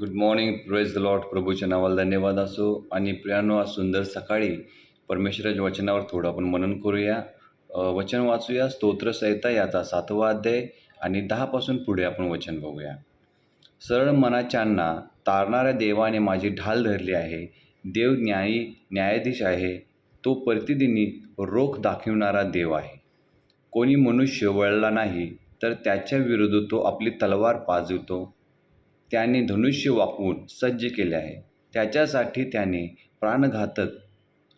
Good morning praise the lord प्रभूच्या नावाला धन्यवाद असो. आणि प्रियानो आज सुंदर सकाळी परमेश्वराच्या वचनावर थोडं आपण मनन करूया. वचन वाचूया. स्तोत्रसहिता याचा सातवा अध्याय आणि दहापासून पुढे आपण वचन बघूया. सरळ मनाच्यांना तारणाऱ्या देवाने माझी ढाल धरली आहे. देव न्यायी न्यायाधीश आहे. तो प्रतिदिनी रोख दाखविणारा देव आहे. कोणी मनुष्य वळला नाही तर त्याच्या विरुद्ध तो आपली तलवार पाजवतो. त्याने धनुष्य वाकवून सज्ज केले आहे. त्याच्यासाठी त्याने प्राणघातक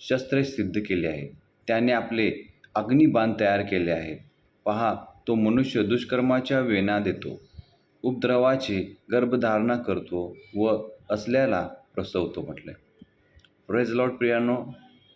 शस्त्रे सिद्ध केले आहे त्याने आपले अग्निबाण तयार केले आहे. पहा तो मनुष्य दुष्कर्माच्या वेना देतो. उपद्रवाची गर्भधारणा करतो व असल्याला प्रसवतो म्हटलं. प्रेज लॉर्ड प्रियानो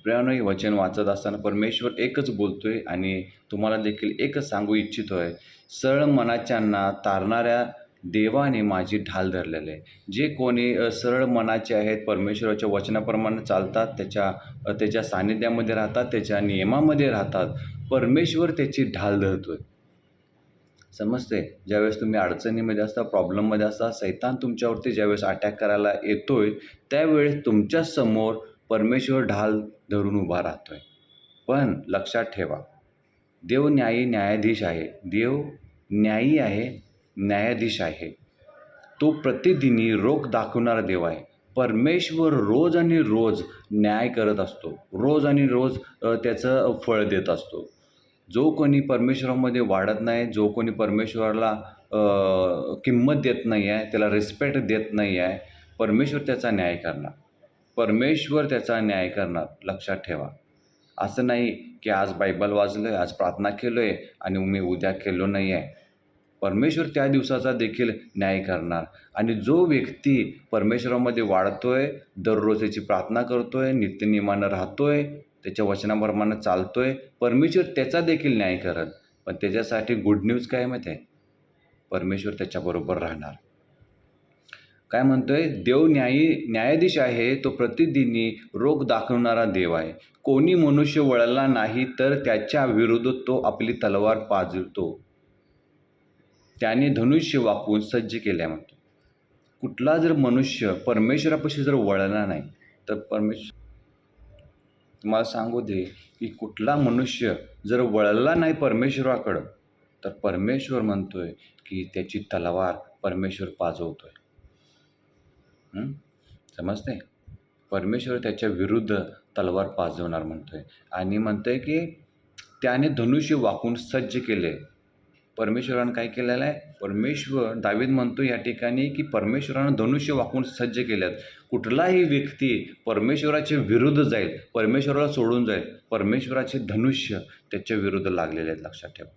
प्रियानो हे वचन वाचत असताना परमेश्वर एकच बोलतो आहे आणि तुम्हाला देखील एकच सांगू इच्छितो आहे सरळ मनाच्यांना तारणाऱ्या देवाने माझी ढाल धरलेली आहे. जे कोणी सरळ मनाचे आहेत परमेश्वराच्या वचनाप्रमाणे चालतात त्याच्या त्याच्या सान्निध्यामध्ये राहतात त्याच्या नियमामध्ये राहतात परमेश्वर त्याची ढाल धरतो आहे समजते ज्यावेळेस तुम्ही अडचणीमध्ये असता प्रॉब्लेममध्ये असता सैतान तुमच्यावरती ज्यावेळेस अटॅक करायला येतोय त्यावेळेस तुमच्यासमोर परमेश्वर ढाल धरून उभा राहतोय. पण लक्षात ठेवा देव न्यायी न्यायाधीश आहे. देव न्यायी आहे न्यायाधीश आहे. तो प्रतिदिनी रोख दाखवणारा देव आहे. परमेश्वर रोज आणि रोज न्याय करत असतो. रोज आणि रोज त्याचं फळ देत असतो. जो कोणी परमेश्वरामध्ये वाढत नाही जो कोणी परमेश्वराला किंमत देत नाही आहे त्याला रिस्पेक्ट देत नाही आहे परमेश्वर त्याचा न्याय करणार. परमेश्वर त्याचा न्याय करणार. लक्षात ठेवा. असं नाही की आज बायबल वाजलो आहे आज प्रार्थना केलो आहे आणि मी उद्या केलो नाही आहे परमेश्वर त्या दिवसाचा देखील न्याय करणार. आणि जो व्यक्ती परमेश्वरामध्ये वाढतो आहे दररोज त्याची प्रार्थना करतो आहे नित्यनियमानं राहतो आहे त्याच्या वचनाप्रमाणे आहे परमेश्वर त्याचा देखील न्याय करत. पण त्याच्यासाठी गुड न्यूज काय माहीत आहे? परमेश्वर त्याच्याबरोबर राहणार. काय म्हणतोय? देव न्यायी न्यायाधीश आहे तो प्रतिदिनी रोग दाखवणारा देव आहे. कोणी मनुष्य वळला नाही तर त्याच्या विरुद्ध तो आपली तलवार पाजवतो त्याने धनुष्य वाकवून सज्ज केल्या म्हणतो. कुठला जर मनुष्य परमेश्वरापाशी जर वळला नाही तर परमेश्वर तुम्हाला सांगू दे की कुठला मनुष्य जर वळला नाही परमेश्वराकडं तर परमेश्वर म्हणतोय की त्याची तलवार परमेश्वर पाजवतोय. समजते परमेश्वर त्याच्या विरुद्ध तलवार पाजवणार म्हणतोय. आणि म्हणतोय की त्याने धनुष्य वाकून सज्ज केले परमेश्वरानं काय केलेलं आहे? परमेश्वर दावीद म्हणतो या ठिकाणी की परमेश्वरानं धनुष्य वाकून सज्ज केल्यात. कुठलाही व्यक्ती परमेश्वराच्या विरुद्ध जाईल परमेश्वराला सोडून जाईल परमेश्वराचे धनुष्य त्याच्या विरुद्ध लागलेले आहेत. लक्षात ठेवा.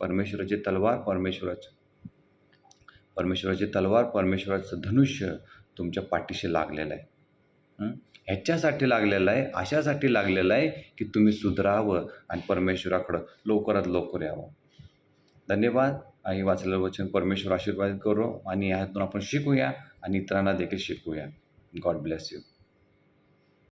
परमेश्वराची तलवार परमेश्वराचं परमेश्वराची तलवार परमेश्वराचं धनुष्य तुमच्या पाठीशी लागलेलं आहे. ह्याच्यासाठी लागलेलं आहे अशासाठी लागलेलं आहे की तुम्ही सुधरावं आणि परमेश्वराकडं लवकरात लवकर यावं. धन्यवाद. आणि वाचलेलं वचन परमेश्वर आशीर्वाद करो आणि ह्यातून आपण शिकूया आणि इतरांना देखील शिकूया गॉड ब्लेस यू